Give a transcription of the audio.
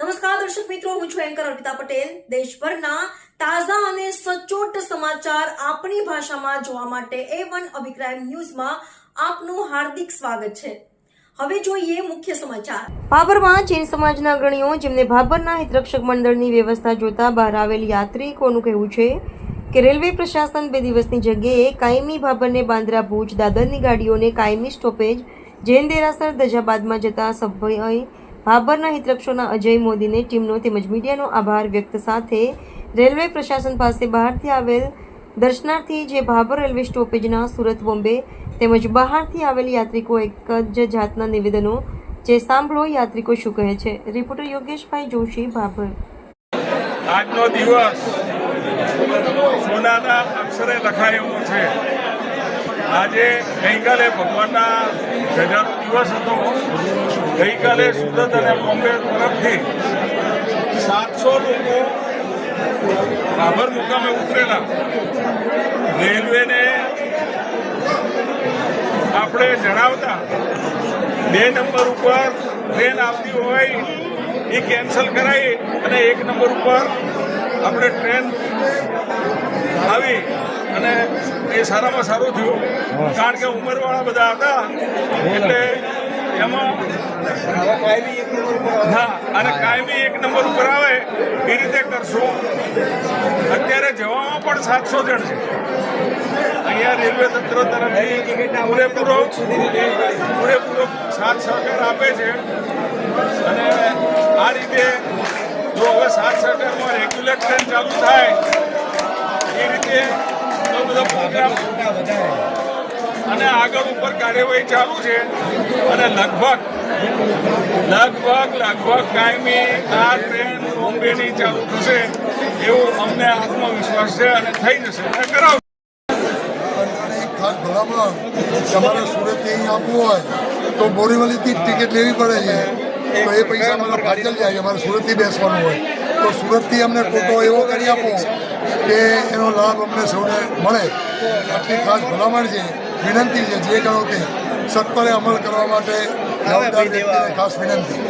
નમસ્કાર દર્શક મિત્રો, હું છું એન્કર અર્પિતા પટેલ. દેશભરના તાજા અને સચોટ સમાચાર આપણી ભાષામાં જોવા માટે એ વન અભિપ્રાય ન્યૂઝમાં આપનું હાર્દિક સ્વાગત છે. હવે જોઈએ મુખ્ય સમાચાર. ભાભરમાં જૈન સમાજના અગ્રણીઓ જેમને ભાભરના હિતરક્ષક મંડળની વ્યવસ્થા જોતા બહાર આવેલ યાત્રિકોનું કહેવું છે કે રેલવે પ્રશાસન બે દિવસની જગ્યાએ કાયમી ભાભરને બાંદ્રા ભુજ દાદરની ગાડીઓને કાયમી સ્ટોપેજ, જૈન દેરાસર, દજાબાદમાં જતા સભ્યોએ ભાભરના હિતરક્ષોના અજય મોદીને ટીમનો તેમજ મીડિયાનો આભાર વ્યક્ત સાથે રેલવે પ્રશાસન પાસે બહારથી આવેલ દર્શનાર્થી જે ભાભર રેલવે સ્ટોપેજના સુરત બોમ્બે તેમજ બહારથી આવેલ યાત્રિકો એક જ જાતના નિવેદનો જે સાંભળો યાત્રિકો શું કહે છે? રિપોર્ટર યોગેશભાઈ જોશી, ભાભર. આજનો દિવસ સોનાના અક્ષરે લખાયેલો છે. આજે ગઈકાલે ભગવાનના ધજાનો દિવસ હતો. ગઈકાલે સુરત અને બોમ્બે તરફથી સાતસો લોકો રાભર મુકામે ઉતરેલા. રેલવેને આપણે જણાવતા બે નંબર ઉપર ટ્રેન આવતી હોય એ કેન્સલ કરાવી અને એક નંબર ઉપર આપણે ટ્રેન આવી અને એ સારામાં સારું થયું. કારણ કે ઉંમરવાળા બધા હતા. એટલે એમાં હા અને કાયમી એક નંબર ઉપર આવે એ રીતે કરશું. અત્યારે જવામાં પણ સાતસો જણ છે. અહીંયા રેલવે તંત્ર તરફથી પૂરેપૂરો પૂરેપૂરો સાથ સહકાર આપે છે. અને આ રીતે જો હવે સાત સહકારમાં રેગ્યુલર ટ્રેન ચાલુ થાય એ રીતે બધો પ્રોગ્રામ અને આગળ ઉપર કાર્યવાહી ચાલુ છે. અને લગભગ લગભગ લગભગ કાયમી આ ટ્રેન બોમ્બેની ચાલુ થશે એવો અમને આત્મવિશ્વાસ છે અને થઈ જશે. અને કરાવ ભલામણ તમારે સુરતથી અહીં આપવું હોય તો બોરીવલીથી ટિકિટ લેવી પડે છે. તો એ પૈસા મારા પાછળ જાય છે મારે સુરતથી બેસવાનું હોય. તો સુરતથી અમને કોટો એવો કરી આપો કે એનો લાભ અમને સૌને મળે. આટલી ખાસ ભલામણ છે વિનંતી છે જે કહો તે સત્વરે અમલ કરવા માટે જવાબદાર ખાસ વિનંતી.